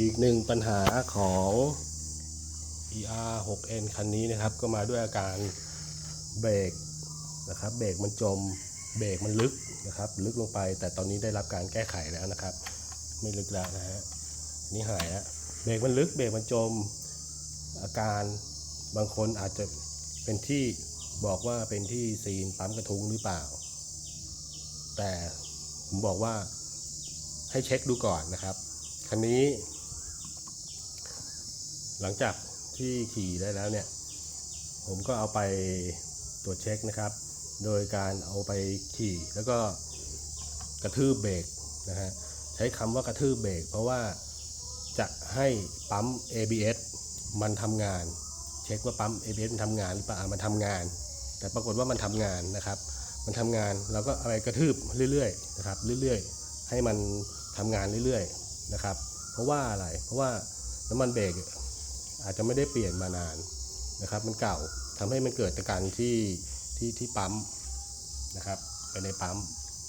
อีกหนึ่งปัญหาของ ER 6N คันนี้นะครับ ก็มาด้วยอาการเบรกนะครับ เบรกมันจม เบรกมันลึกนะครับ ลึกลงไป แต่ตอนนี้ได้รับการแก้ไขแล้วนะครับ ไม่ลึกแล้วนะฮะนนี่หายแล้วเบรกมันลึก เบรกมันจม อาการบางคนอาจจะเป็นที่บอกว่าเป็นที่ซีนปั๊มกระทุ้งหรือเปล่า แต่ผมบอกว่าให้เช็คดูก่อนนะครับ คันนี้ หลังจากที่ขี่ได้แล้วเนี่ย ผมก็เอาไปตรวจเช็คนะครับ โดยการเอาไปขี่แล้วก็กระทืบเบรกนะฮะใช้คำว่ากระทืบเบรกเพราะว่าจะให้ปั๊ม ABS มันทำงาน เช็คว่าปั๊ม ABS มันทำงานหรือเปล่ามันทำงาน แต่ปรากฏว่ามันทำงานนะครับ มันทำงานเราก็เอาไปกระทืบเรื่อยๆนะครับเรื่อยๆ ให้มันทำงานเรื่อยๆนะครับ เพราะว่าอะไรเพราะว่าน้ำมันเบรก อาจจะไม่ได้เปลี่ยนมานานนะครับ มันเก่าทำให้มันเกิดอาการที่ที่ที่ปั๊มนะครับไปในปั๊ม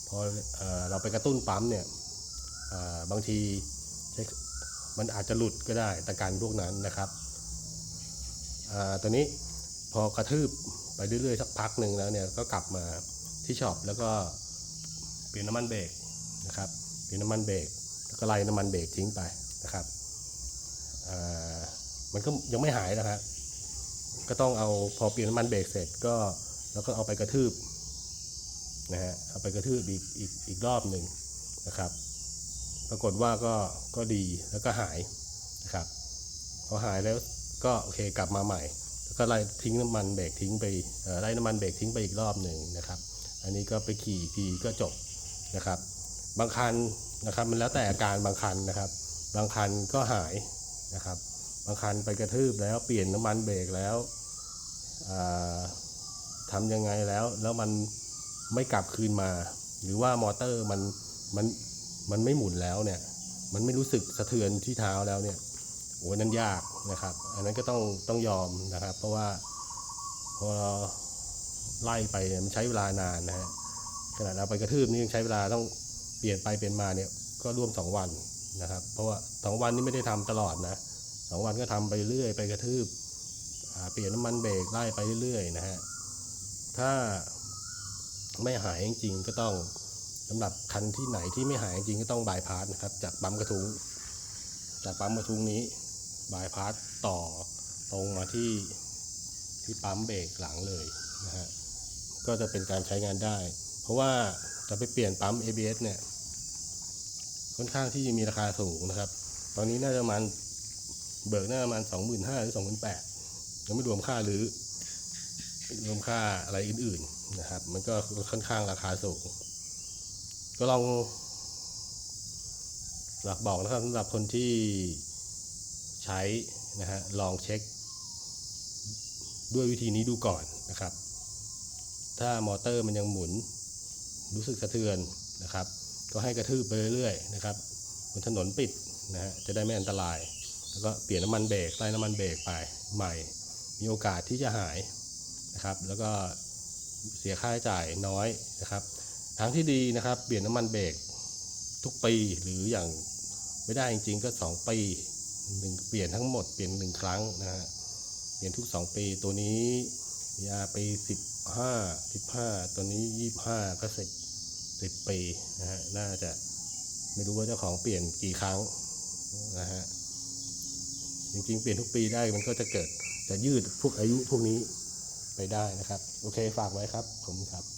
พอเอเราไปกระตุ้นปั๊มเนี่ยบางทีมันอาจจะหลุดก็ได้ตะการพวกนั้นนะครับตัวนี้พอกระทืบไปเรื่อยๆสักพักหนึ่งแล้วเนี่ยก็กลับมาที่ช็อปแล้วก็เปลี่ยนน้ำมันเบรกนะครับเปลี่ยนน้ำมันเบรกแล้วก็ไล่น้ำมันเบรกทิ้งไปนะครับ มันก็ยังไม่หายนะครับก็ต้องเอาพอเปลี่ยนน้ำมันเบรกเสร็จก็แล้วก็เอาไปกระทืบนะฮะเอาไปกระทืบอีกอีกอีกรอบหนึ่งนะครับ ปรากฏว่าก็ก็ดีแล้วก็หายนะครับพอหายแล้วก็โอเคกลับมาใหม่ แล้วก็ไล่ทิ้งน้ำมันเบรกทิ้งไปไล่น้ำมันเบรกทิ้งไปอีกรอบหนึ่งนะครับ อันนี้ก็ไปขี่ทีก็จบนะครับ บางคันนะครับมันแล้วแต่อาการบางคันนะครับ บางคันก็หายนะครับ บางคันไปกระทืบแล้วเปลี่ยนน้ำมันเบรกแล้วทำยังไงแล้ว แล้วมันไม่กลับคืนมา หรือว่ามอเตอร์มันมันมันไม่หมุนแล้วเนี่ย มันไม่รู้สึกสะเทือนที่เท้าแล้วเนี่ยโอ้นั่นยากนะครับ อันนั้นก็ต้องต้องยอมนะครับ เพราะว่าพอเราไล่ไปเนี่ยมันใช้เวลานานนะฮะขนาดเราไปกระทืบนี่ยังใช้เวลาต้องเปลี่ยนไปเปลี่ยนมาเนี่ยก็ร่วมสองวันนะครับ เพราะว่าสองวันนี้ไม่ได้ทำตลอดนะ สองวันก็ทำไปเรื่อยไปกระทืบอ่าเปลี่ยนน้ำมันเบรกไล่ไปเรื่อยๆนะฮะถ้าไม่หายจริงๆก็ต้องสำหรับคันที่ไหนที่ไม่หายจริงก็ต้องบายพาสนะครับ จากปั๊มกระทุงจากปั๊มกระทุงนี้บายพาสต่อตรงมาที่ที่ปั๊มเบรกหลังเลยนะฮะก็จะเป็นการใช้งานได้ เพราะว่าจะไปเปลี่ยนปั๊ม ABS เนี่ยค่อนข้างที่จะมีราคาสูงนะครับ ตอนนี้น่าจะประมาณ เบิกน่าประมาณสองหมื่นห้าหรือสองหมื่นแปดยังไม่รวมค่าหรือรวมค่าอะไรอื่นๆนะครับ มันก็ค่อนข้างราคาสูง ก็ลองหลักบอกนะครับสำหรับคนที่ใช้นะฮะลองเช็ค ด้วยวิธีนี้ดูก่อนนะครับ ถ้ามอเตอร์มันยังหมุนรู้สึกสะเทือนนะครับ ก็ให้กระทืบไปเรื่อยๆนะครับบนถนนปิดนะฮะจะได้ไม่อันตราย แล้วก็เปลี่ยนน้ำมันเบรกไล่น้ำมันเบรกไปใหม่ มีโอกาสที่จะหายนะครับ แล้วก็เสียค่าใช้จ่ายน้อยนะครับ ทางที่ดีนะครับเปลี่ยนน้ำมันเบรกทุกปีหรืออย่างไม่ได้จริงๆก็ 2 ปีหนึ่งเปลี่ยนทั้งหมดเปลี่ยนหนึ่งครั้งนะฮะเปลี่ยนทุก 2 ปีตัวนี้ยาปี15 15 ตัวนี้ 25 ก็สิบสิบปีนะฮะน่าจะไม่รู้ว่าเจ้าของเปลี่ยนกี่ครั้งนะฮะ จริงๆ เปลี่ยนทุกปีได้มันก็จะเกิดจะยืดพวกอายุพวกนี้ไปได้นะครับ โอเคฝากไว้ครับผมครับ